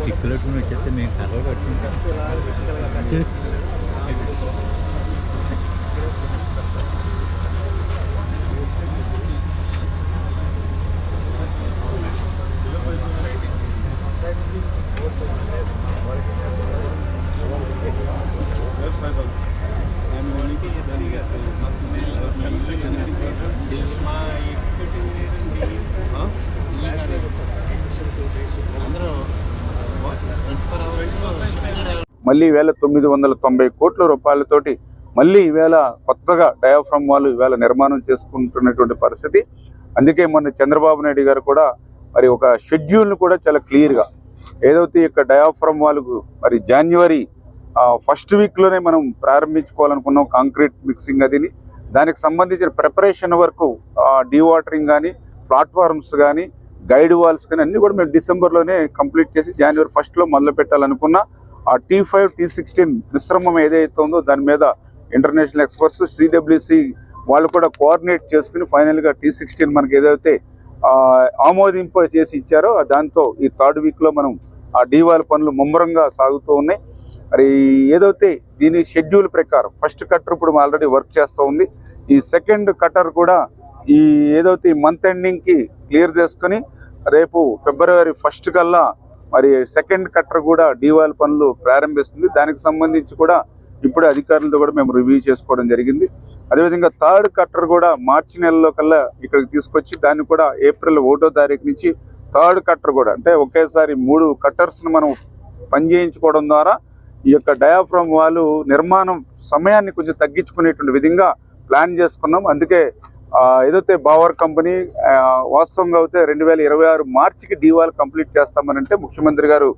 స్టిక్కులు పెట్టుకుని వచ్చేస్తే మేము కలవ కట్టుకుంటాం మళ్ళీ ఈవేళ తొమ్మిది వందల తొంభై కోట్ల రూపాయలతోటి మళ్ళీ ఈవేళ కొత్తగా డయాఫ్రమ్ వాళ్ళు ఈవేళ నిర్మాణం చేసుకుంటున్నటువంటి పరిస్థితి. అందుకే మొన్న చంద్రబాబు నాయుడు గారు కూడా మరి ఒక షెడ్యూల్ను కూడా చాలా క్లియర్గా ఏదైతే ఇక డయాఫ్రమ్ వాళ్ళకు మరి జనవరి ఫస్ట్ వీక్లోనే మనం ప్రారంభించుకోవాలనుకున్నాం కాంక్రీట్ మిక్సింగ్ అదిని. దానికి సంబంధించిన ప్రిపరేషన్ వరకు డీవాటరింగ్ కానీ ప్లాట్ఫార్మ్స్ కానీ గైడ్ వాల్స్ కానీ అన్నీ కూడా మేము డిసెంబర్లోనే కంప్లీట్ చేసి జనవరి ఫస్ట్లో మొదలు పెట్టాలనుకున్నా ఆ టీ ఫైవ్ టీ సిక్స్టీన్ మిశ్రమం ఏదైతే ఉందో దాని మీద ఇంటర్నేషనల్ ఎక్స్పర్ట్స్ సిడబ్ల్యూసి వాళ్ళు కూడా కోఆర్డినేట్ చేసుకుని ఫైనల్గా టీ సిక్స్టీన్ మనకి ఏదైతే ఆమోదింప చేసి ఇచ్చారో దాంతో ఈ థర్డ్ వీక్లో మనం ఆ డీవాల్ పనులు ముమ్మరంగా సాగుతూ ఉన్నాయి. మరి ఏదైతే దీని షెడ్యూల్ ప్రకారం ఫస్ట్ కట్టర్ ఇప్పుడు ఆల్రెడీ వర్క్ చేస్తూ ఉంది. ఈ సెకండ్ కట్టర్ కూడా ఈ ఏదైతే ఈ మంత్ ఎండింగ్కి క్లియర్ చేసుకొని రేపు ఫిబ్రవరి ఫస్ట్ కల్లా మరి సెకండ్ కట్టర్ కూడా డీవాల్ పనులు ప్రారంభిస్తుంది. దానికి సంబంధించి కూడా ఇప్పుడే అధికారులతో కూడా మేము రివ్యూ చేసుకోవడం జరిగింది. అదేవిధంగా థర్డ్ కట్టర్ కూడా మార్చి నెలలో కల్లా ఇక్కడికి తీసుకొచ్చి దాన్ని కూడా ఏప్రిల్ ఒకటో తారీఖు నుంచి థర్డ్ కట్టర్ కూడా అంటే ఒకేసారి మూడు కట్టర్స్ని మనం పనిచేయించుకోవడం ద్వారా ఈ యొక్క డయాఫ్రమ్ వాళ్ళు నిర్మాణం సమయాన్ని కొంచెం తగ్గించుకునేటువంటి విధంగా ప్లాన్ చేసుకున్నాం. అందుకే ఏదైతే బావర్ కంపెనీ వాస్తవంగా అయితే రెండు వేల ఇరవై ఆరు మార్చికి డీవాల్ కంప్లీట్ చేస్తామనంటే ముఖ్యమంత్రి గారు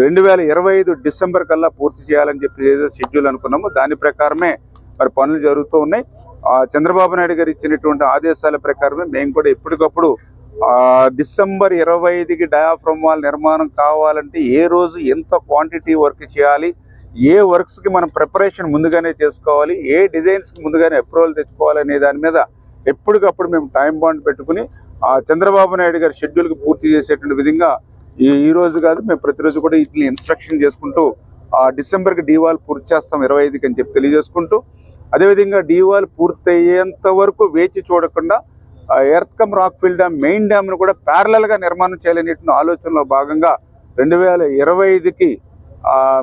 రెండు వేల ఇరవై ఐదు డిసెంబర్ కల్లా పూర్తి చేయాలని చెప్పి ఏదో షెడ్యూల్ అనుకున్నామో. దాని ప్రకారమే మరి పనులు జరుగుతూ ఉన్నాయి. ఆ, చంద్రబాబు నాయుడు గారు ఇచ్చినటువంటి ఆదేశాల ప్రకారమే మేము కూడా ఎప్పటికప్పుడు డిసెంబర్ ఇరవై ఐదుకి డయాఫ్రమ్ వాల్ నిర్మాణం కావాలంటే ఏ రోజు ఎంత క్వాంటిటీ వర్క్ చేయాలి ఏ వర్క్స్కి మనం ప్రిపరేషన్ ముందుగానే చేసుకోవాలి ఏ డిజైన్స్కి ముందుగానే అప్రూవల్ తెచ్చుకోవాలి అనే దాని మీద ఎప్పటికప్పుడు మేము టైం బాండ్ పెట్టుకుని ఆ చంద్రబాబు నాయుడు గారి షెడ్యూల్కి పూర్తి చేసేటువంటి విధంగా ఈ ఈ రోజు కాదు మేము ప్రతిరోజు కూడా వీటిని ఇన్స్ట్రక్షన్ చేసుకుంటూ ఆ డిసెంబర్కి డీవాల్ పూర్తి చేస్తాం ఇరవై ఐదుకి అని చెప్పి తెలియజేసుకుంటూ అదేవిధంగా డీవాల్ పూర్తయ్యేంత వరకు వేచి చూడకుండా earth cum rock rockfill dam main డ్యామ్ను కూడా ప్యారలల్గా నిర్మాణం చేయాలనేటువంటి ఆలోచనలో భాగంగా రెండు వేల ఇరవై ఐదుకి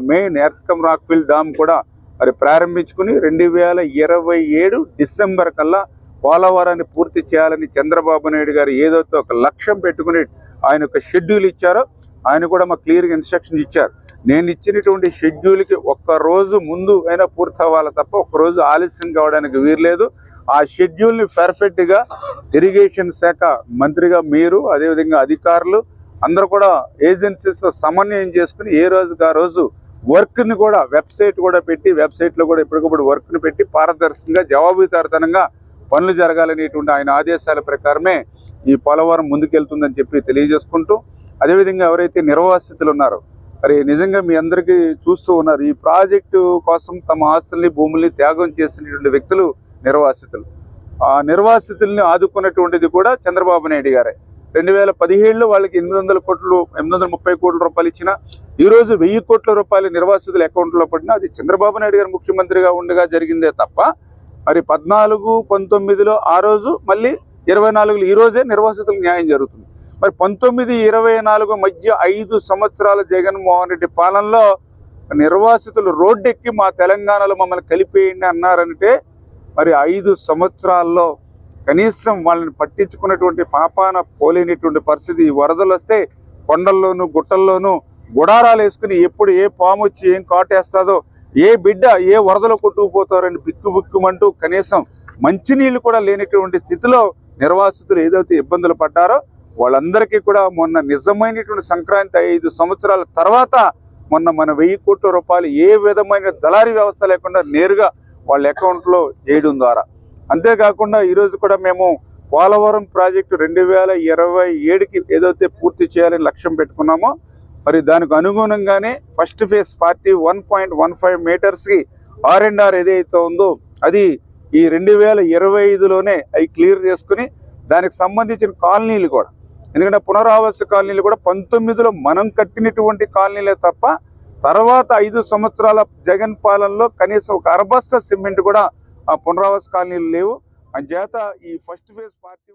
main earth cum rock rockfill dam కూడా మరి ప్రారంభించుకుని రెండు వేల ఇరవై ఏడు డిసెంబర్ కల్లా పోలవరాన్ని పూర్తి చేయాలని చంద్రబాబు నాయుడు గారు ఏదైతే ఒక లక్ష్యం పెట్టుకుని ఆయన ఒక షెడ్యూల్ ఇచ్చారో ఆయన కూడా మాకు క్లియర్గా ఇన్స్ట్రక్షన్ ఇచ్చారు. నేను ఇచ్చినటువంటి షెడ్యూల్కి ఒక్క రోజు ముందు అయినా పూర్తి అవ్వాలి తప్ప ఒక్కరోజు ఆలస్యం కావడానికి వీర్లేదు ఆ షెడ్యూల్ని పర్ఫెక్ట్గా ఇరిగేషన్ శాఖ మంత్రిగా మీరు అదేవిధంగా అధికారులు అందరూ కూడా ఏజెన్సీస్తో సమన్వయం చేసుకుని ఏ రోజుకి ఆ రోజు వర్క్ని కూడా వెబ్సైట్ కూడా పెట్టి వెబ్సైట్లో కూడా ఎప్పటికప్పుడు వర్క్ని పెట్టి పారదర్శకంగా జవాబుదారితనంగా పనులు జరగాలనేటువంటి ఆయన ఆదేశాల ప్రకారమే ఈ పోలవరం ముందుకెళ్తుందని చెప్పి తెలియజేసుకుంటూ అదేవిధంగా ఎవరైతే నిర్వాసితులు ఉన్నారో మరి నిజంగా మీ అందరికీ చూస్తూ ఉన్నారు ఈ ప్రాజెక్టు కోసం తమ ఆస్తుల్ని భూముల్ని త్యాగం చేసినటువంటి వ్యక్తులు నిర్వాసితులు. ఆ నిర్వాసితుల్ని ఆదుకున్నటువంటిది కూడా చంద్రబాబు నాయుడు గారే. రెండు వేల పదిహేడులో వాళ్ళకి ఎనిమిది వందల కోట్లు ఎనిమిది వందల ముప్పై కోట్ల రూపాయలు ఇచ్చిన ఈరోజు వెయ్యి కోట్ల రూపాయలు నిర్వాసితుల అకౌంట్లో పడినా అది చంద్రబాబు నాయుడు గారు ముఖ్యమంత్రిగా ఉండగా జరిగిందే తప్ప మరి పద్నాలుగు పంతొమ్మిదిలో ఆ రోజు మళ్ళీ ఇరవై నాలుగులో ఈ రోజే నిర్వాసితులకు న్యాయం జరుగుతుంది. మరి పంతొమ్మిది ఇరవై నాలుగు మధ్య ఐదు సంవత్సరాల జగన్మోహన్ రెడ్డి పాలనలో నిర్వాసితులు రోడ్డెక్కి మా తెలంగాణలో మమ్మల్ని కలిపేయండి అన్నారంటే మరి ఐదు సంవత్సరాల్లో కనీసం వాళ్ళని పట్టించుకున్నటువంటి పాపాన పోలేనటువంటి పరిస్థితి ఈ వరదలు వస్తే కొండల్లోనూ గుట్టల్లోనూ గుడారాలు వేసుకుని ఎప్పుడు ఏ పాము వచ్చి ఏం కాటేస్తుందో ఏ బిడ్డ ఏ వరదలో కొట్టుకుపోతారని బిక్కు బిక్కుమంటూ కనీసం మంచినీళ్ళు కూడా లేనటువంటి స్థితిలో నిర్వాసితులు ఏదైతే ఇబ్బందులు పడ్డారో వాళ్ళందరికీ కూడా మొన్న నిజమైనటువంటి సంక్రాంతి ఐదు సంవత్సరాల తర్వాత మొన్న మన వెయ్యి కోట్ల రూపాయలు ఏ విధమైన దళారీ వ్యవస్థ లేకుండా నేరుగా వాళ్ళ అకౌంట్లో చేయడం ద్వారా. అంతేకాకుండా ఈరోజు కూడా మేము పోలవరం ప్రాజెక్టు రెండు వేల ఇరవై ఏడుకి ఏదైతే పూర్తి చేయాలని లక్ష్యం పెట్టుకున్నామో మరి దానికి అనుగుణంగానే first phase forty one point one five మీటర్స్కి R and R ఏదైతే ఉందో అది ఈ రెండు వేల ఇరవై ఐదులోనే అవి క్లియర్ చేసుకుని దానికి సంబంధించిన కాలనీలు కూడా. ఎందుకంటే పునరావాస కాలనీలు కూడా పంతొమ్మిదిలో మనం కట్టినటువంటి కాలనీలే తప్ప తర్వాత ఐదు సంవత్సరాల జగన్ పాలనలో కనీసం ఒక అరబస్తా సిమెంట్ కూడా ఆ పునరావాస కాలనీలు లేవు. అంచేత ఈ ఫస్ట్ ఫేజ్ పార్టీ